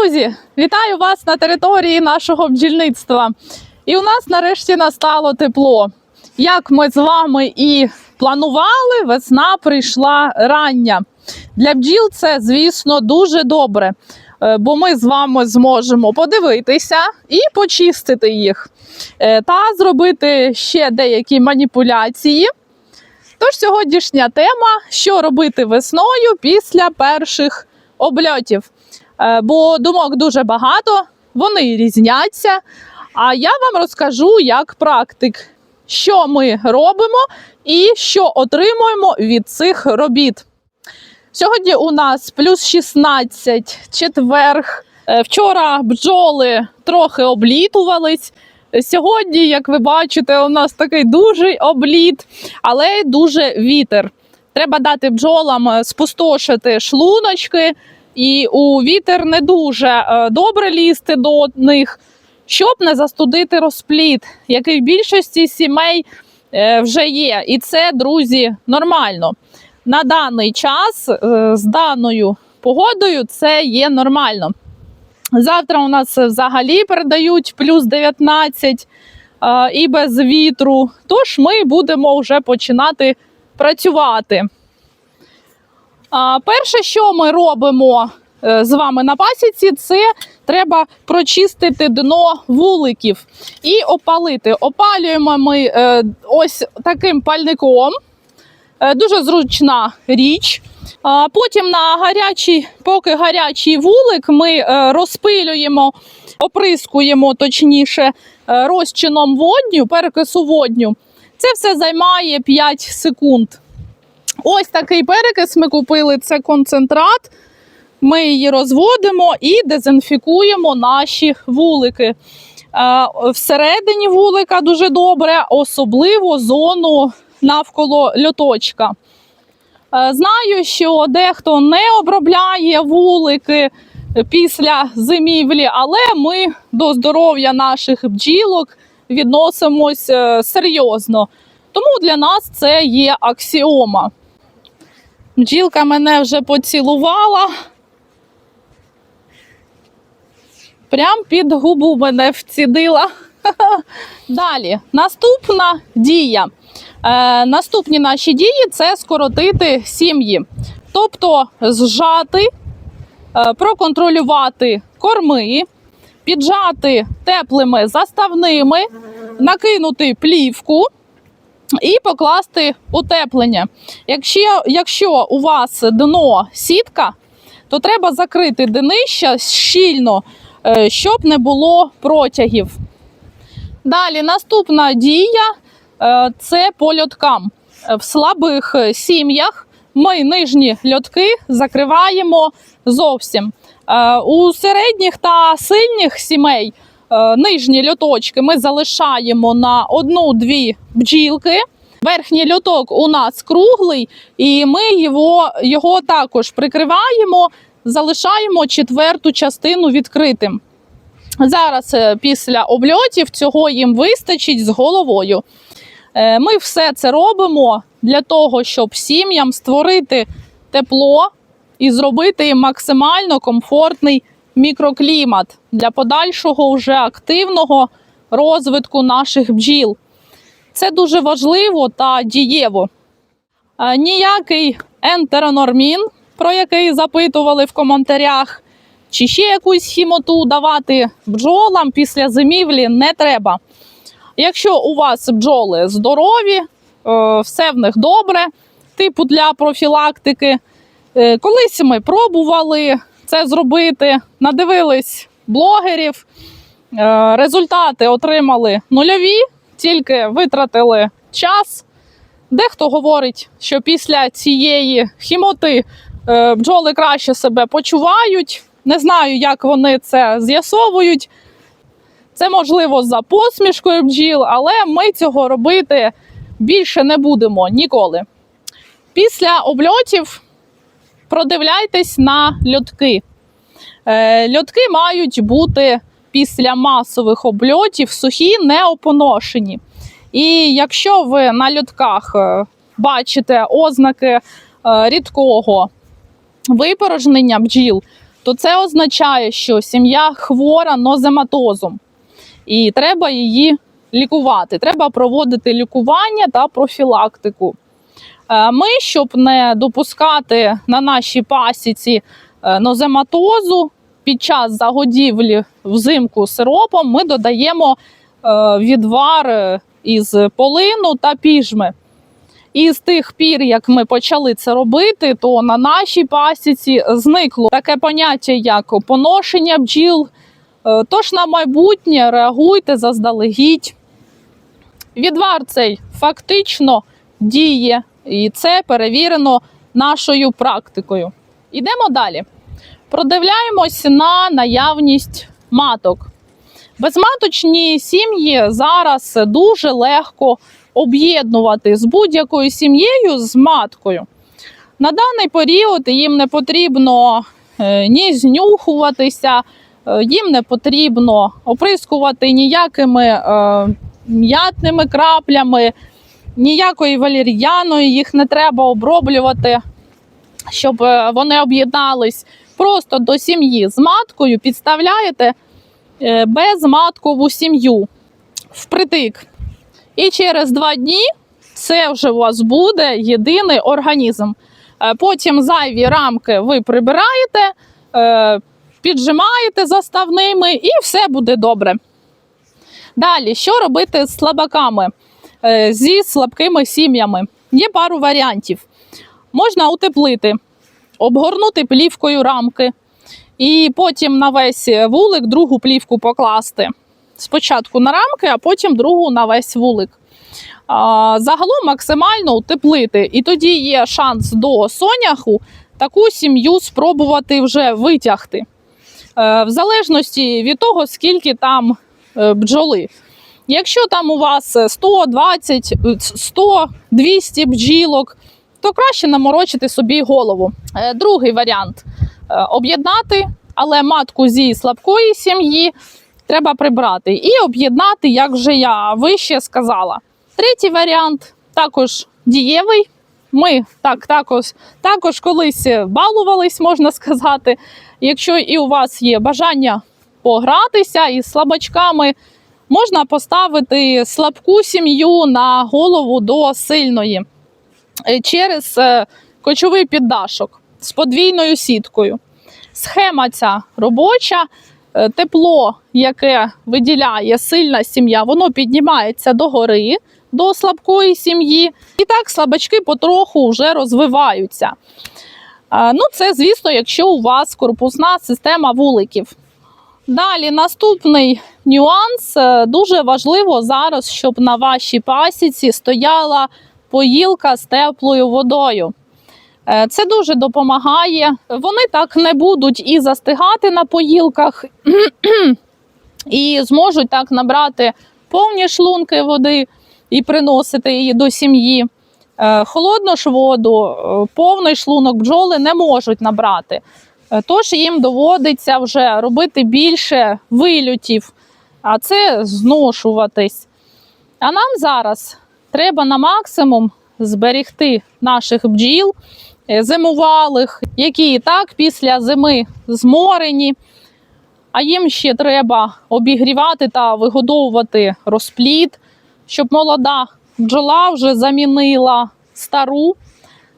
Друзі, вітаю вас на території нашого бджільництва. І у нас нарешті настало тепло. Як ми з вами і планували, весна прийшла рання. Для бджіл це, звісно, дуже добре, е, бо ми з вами зможемо подивитися і почистити їх, е, та зробити ще деякі маніпуляції. Тож сьогоднішня тема: що робити весною після перших обльотів. Е, Бо думок дуже багато, вони різняться. А я вам розкажу як практик, що ми робимо і що отримуємо від цих робіт. Сьогодні у нас плюс 16, четверг. Е, Вчора бджоли трохи облітувались. Сьогодні, як ви бачите, у нас такий дуже обліт, але дуже вітер. Треба дати бджолам е, спустошити шлуночки, і у вітер не дуже е, добре лізти до них, щоб не застудити розпліт, який в більшості сімей е, вже є. І це, друзі, нормально. На даний час е, з даною погодою це є нормально. Завтра у нас взагалі передають плюс 19 е, і без вітру. Тож ми будемо вже починати працювати. Перше, що ми робимо е, з вами на пасіці, це треба прочистити дно вуликів і опалити. Опалюємо ми е, ось таким пальником. Е, Дуже зручна річ. Потім на гарячий, поки гарячий вулик, ми розпилюємо, оприскуємо точніше розчином водню, перекису водню. Це все займає 5 секунд. Ось такий перекис ми купили. Це концентрат. Ми її розводимо і дезінфікуємо наші вулики. Е, Всередині вулика дуже добре, особливо зону навколо льоточка. Е, Знаю, що дехто не обробляє вулики після зимівлі, але ми до здоров'я наших бджілок відносимось е, серйозно. Тому для нас це є аксіома. Бджілка мене вже поцілувала. Прям під губу мене вцідила. Далі, наступна дія. Е, наступні наші дії це скоротити сім'ї, тобто зжати, е, проконтролювати корми, піджати теплими заставними, накинути плівку і покласти утеплення. Якщо, якщо у вас дно сітка, то треба закрити днища щільно, е, щоб не було протягів. Далі наступна дія е, це по льоткам. В слабих е, сім'ях ми нижні льотки закриваємо зовсім. У середніх та сильних сімей нижні льоточки ми залишаємо на одну-дві бджілки. Верхній льоток у нас круглий, і ми його, його також прикриваємо, залишаємо четверту частину відкритим. Зараз е, після обльотів цього їм вистачить з головою. Е, Ми все це робимо для того, щоб сім'ям створити тепло і зробити їм максимально комфортний мікроклімат для подальшого вже активного розвитку наших бджіл. Це дуже важливо та дієво. Е, Ніякий ентеронормін, про який запитували в коментарях, чи ще якусь хімоту давати бджолам після зимівлі не треба. Якщо у вас бджоли здорові, е, все в них добре, типу для профілактики. Е, Колись ми пробували це зробити, надивились блогерів, е, результати отримали нульові, тільки витратили час. Дехто говорить, що після цієї хімоти е, бджоли краще себе почувають. Не знаю, як вони це з'ясовують. Це можливо за посмішкою бджіл, але ми цього робити більше не будемо ніколи. Після обльотів продивляйтесь на льотки. Е, Льотки мають бути після масових обльотів сухі, не опоношені. І якщо ви на льотках е, бачите ознаки е, рідкого випорожнення бджіл, то це означає, що сім'я хвора нозематозом, і треба її лікувати. Треба проводити лікування та профілактику. Е, Ми, щоб не допускати на нашій пасіці е, нозематозу під час загодівлі взимку сиропом, ми додаємо е, відвар із полину та піжми. І з тих пір, як ми почали це робити, то на нашій пасіці зникло таке поняття, як поношення бджіл. Тож на майбутнє реагуйте заздалегідь. Відвар цей фактично діє, і це перевірено нашою практикою. Ідемо далі. Продивляємось на наявність маток. Безматочні сім'ї зараз дуже легко об'єднувати з будь-якою сім'єю з маткою. На даний період їм не потрібно е, ні знюхуватися, е, їм не потрібно оприскувати ніякими е, м'ятними краплями, ніякою валір'яною їх не треба оброблювати, щоб е, вони об'єднались. Просто до сім'ї з маткою підставляєте е, безматкову сім'ю впритик. І через два дні це вже у вас буде єдиний організм. Е, Потім зайві рамки ви прибираєте, піджимаєте заставними, і все буде добре. Далі, що робити з слабаками, зі слабкими сім'ями? Є пару варіантів. Можна утеплити, обгорнути плівкою рамки, і потім на весь вулик другу плівку покласти. Спочатку на рамки, а потім другу на весь вулик. Загалом максимально утеплити. І тоді є шанс до соняху таку сім'ю спробувати вже витягти. Е, В залежності від того, скільки там е, бджоли. Якщо там у вас 120, е, 100, 200 бджілок, то краще наморочити собі голову. Е, Другий варіант е, об'єднати, але матку зі слабкої сім'ї треба прибрати і об'єднати, як вже я вище сказала. Третій варіант також дієвий. Ми так також, також колись балувались, можна сказати. Якщо і у вас є бажання погратися із слабачками, можна поставити слабку сім'ю на голову до сильної е, через е, кочовий піддашок з подвійною сіткою. Схема ця робоча. Е, Тепло, яке виділяє сильна сім'я, воно піднімається догори до слабкої сім'ї. І так слабачки потроху вже розвиваються. Ну, це, звісно, якщо у вас корпусна система вуликів. Далі наступний нюанс. Е, Дуже важливо зараз, щоб на вашій пасіці стояла поїлка з теплою водою. Е, Це дуже допомагає. Вони так не будуть і застигати на поїлках, і зможуть так набрати повні шлунки води і приносити її до сім'ї. Е, Холодну ж воду, повний шлунок бджоли не можуть набрати. Тож їм доводиться вже робити більше вильотів, а це зношуватись. А нам зараз треба на максимум зберегти наших бджіл е, зимувалих, які і так після зими зморені. А їм ще треба обігрівати та вигодовувати розплід, щоб молода бджола вже замінила стару.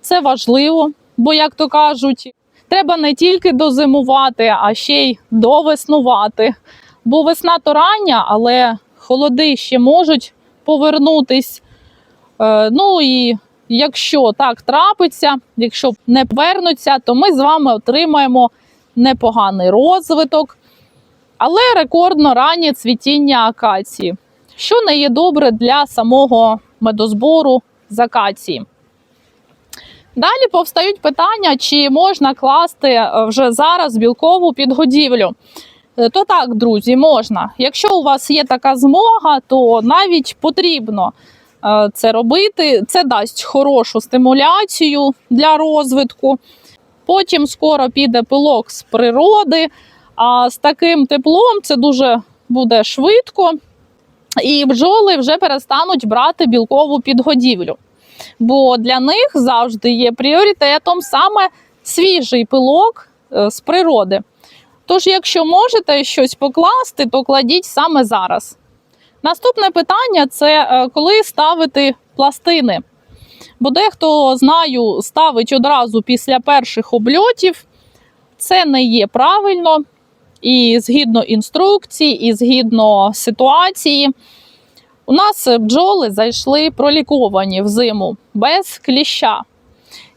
Це важливо, бо, як то кажуть, треба не тільки дозимувати, а ще й довеснувати. Бо весна то рання, але холоди ще можуть повернутись. Е, ну і якщо так трапиться, якщо не повернуться, то ми з вами отримаємо непоганий розвиток, але рекордно раннє цвітіння акації, що не є добре для самого медозбору з акації. Далі повстають питання, чи можна класти е, вже зараз білкову підгодівлю. Е, То так, друзі, можна. Якщо у вас є така змога, то навіть потрібно е, це робити. Це дасть хорошу стимуляцію для розвитку. Потім скоро піде пилок з природи. А з таким теплом це дуже буде швидко, і бджоли вже перестануть брати білкову підгодівлю. Бо для них завжди є пріоритетом саме свіжий пилок е, з природи. Тож, якщо можете щось покласти, то кладіть саме зараз. Наступне питання це е, коли ставити пластини. Бо дехто знаю, ставить одразу після перших обльотів. Це не є правильно. І згідно інструкцій, і згідно ситуації, у нас бджоли зайшли проліковані в зиму без кліща.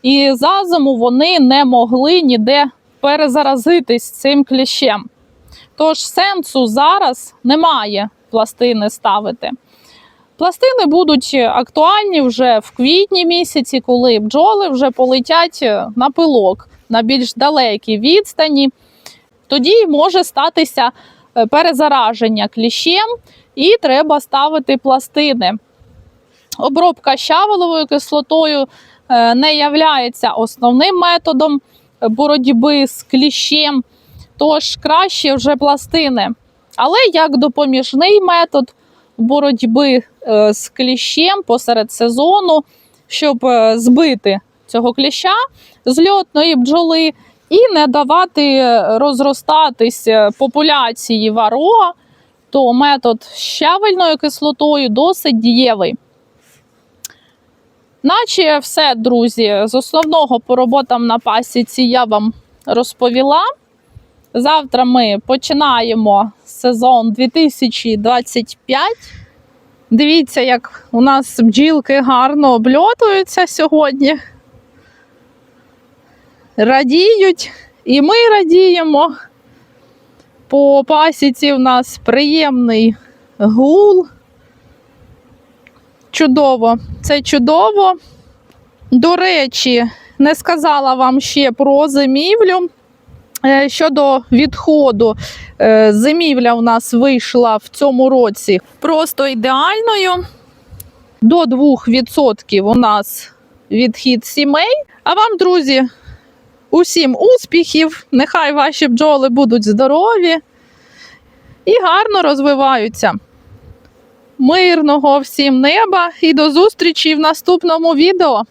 І за зиму вони не могли ніде перезаразитись цим кліщем. Тож сенсу зараз немає пластини ставити. Пластини будуть актуальні вже в квітні місяці, коли бджоли вже полетять на пилок на більш далекій відстані. Тоді може статися е, перезараження кліщем і треба ставити пластини. Обробка щавеловою кислотою е, не являється основним методом боротьби з кліщем, тож краще вже пластини. Але як допоміжний метод боротьби е, з кліщем посеред сезону, щоб е, збити цього кліща з льотної бджоли і не давати е, розростатись популяції варога, то метод з щавельною кислотою досить дієвий. Наче все, друзі, з основного по роботам на пасіці я вам розповіла. Завтра ми починаємо сезон 2025. Дивіться, як у нас бджілки гарно обльотуються сьогодні. Радіють, і ми радіємо. По пасіці в нас приємний гул. Чудово, це чудово. До речі, не сказала вам ще про зимівлю. Е, Щодо відходу, е, зимівля у нас вийшла в цьому році просто ідеальною. До 2% у нас відхід сімей. А вам, друзі, усім успіхів! Нехай ваші бджоли будуть здорові і гарно розвиваються. Мирного всім неба і до зустрічі в наступному відео!